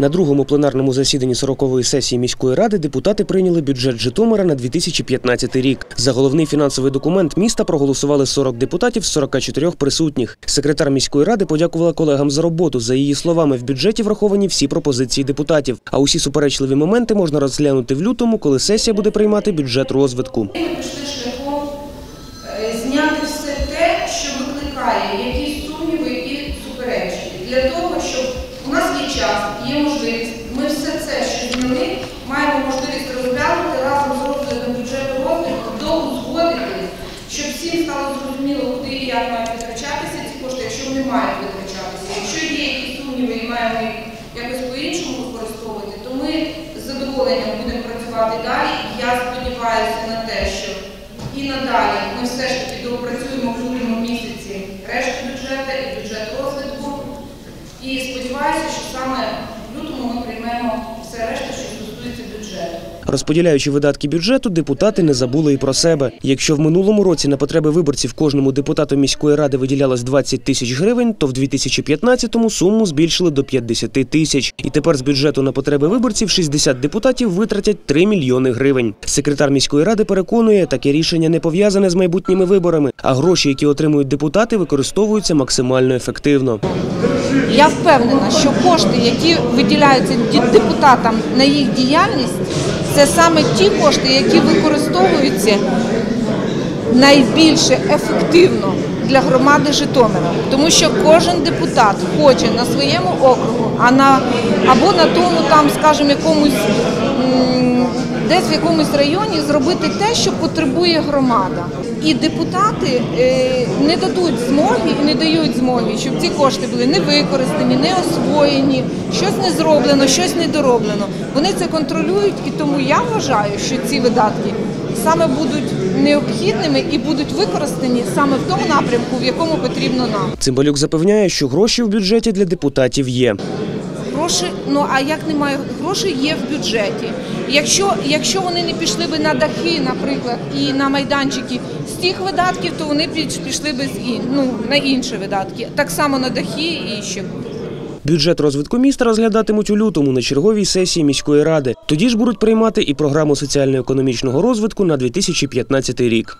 На другому пленарному засіданні 40-ї сесії міської ради депутати прийняли бюджет Житомира на 2015 рік. За головний фінансовий документ міста проголосували 40 депутатів з 44 присутніх. Секретар міської ради подякувала колегам за роботу. За її словами, в бюджеті враховані всі пропозиції депутатів. А усі суперечливі моменти можна розглянути в лютому, коли сесія буде приймати бюджет розвитку. Ми пішли шляхом е, зняти все те, що викликає якісь сумніви і суперечки. Для того, щоб у нас є час, є можливість, ми все це, що зняли, маємо можливість розглянути разом з розглядом бюджету розвитку, доузгодити, щоб всім стало зрозуміло, куди і як мають витрачатися ці кошти, якщо вони мають витрачатися. Якщо є якісь сумніви і маємо їх якось по-іншому використовувати, то ми з задоволенням будемо працювати далі. Я сподіваюся на те, що і надалі ми все ж таки доопрацюємо в лютому місяці решту бюджету і бюджет розвитку. І сподіваюся, що саме в лютому ми приймемо все решта, що стосується бюджету. Розподіляючи видатки бюджету, депутати не забули і про себе. Якщо в минулому році на потреби виборців кожному депутату міської ради виділялось 20 тисяч гривень, то в 2015-му суму збільшили до 50 тисяч. І тепер з бюджету на потреби виборців 60 депутатів витратять 3 мільйони гривень. Секретар міської ради переконує, таке рішення не пов'язане з майбутніми виборами, а гроші, які отримують депутати, використовуються максимально ефективно. Я впевнена, що кошти, які виділяються депутатам на їх діяльність, це саме ті кошти, які використовуються найбільше ефективно для громади Житомира. Тому що кожен депутат хоче на своєму округу, а на або на тому, там, скажімо, якомусь десь в якомусь районі зробити те, що потребує громада. І депутати е, не дадуть змоги і не дають змоги, щоб ці кошти були не використані, не освоєні, щось не зроблено, щось не дороблено. Вони це контролюють, і тому я вважаю, що ці видатки саме будуть необхідними і будуть використані саме в тому напрямку, в якому потрібно нам. Цимбалюк запевняє, що гроші в бюджеті для депутатів є. Гроші, ну а як немає грошей є в бюджеті. Якщо, якщо вони не пішли би на дахи, наприклад, і на майданчики з тих видатків, то вони пішли би ну, на інші видатки. Так само на дахи і ще. Бюджет розвитку міста розглядатимуть у лютому на черговій сесії міської ради. Тоді ж будуть приймати і програму соціально-економічного розвитку на 2015 рік.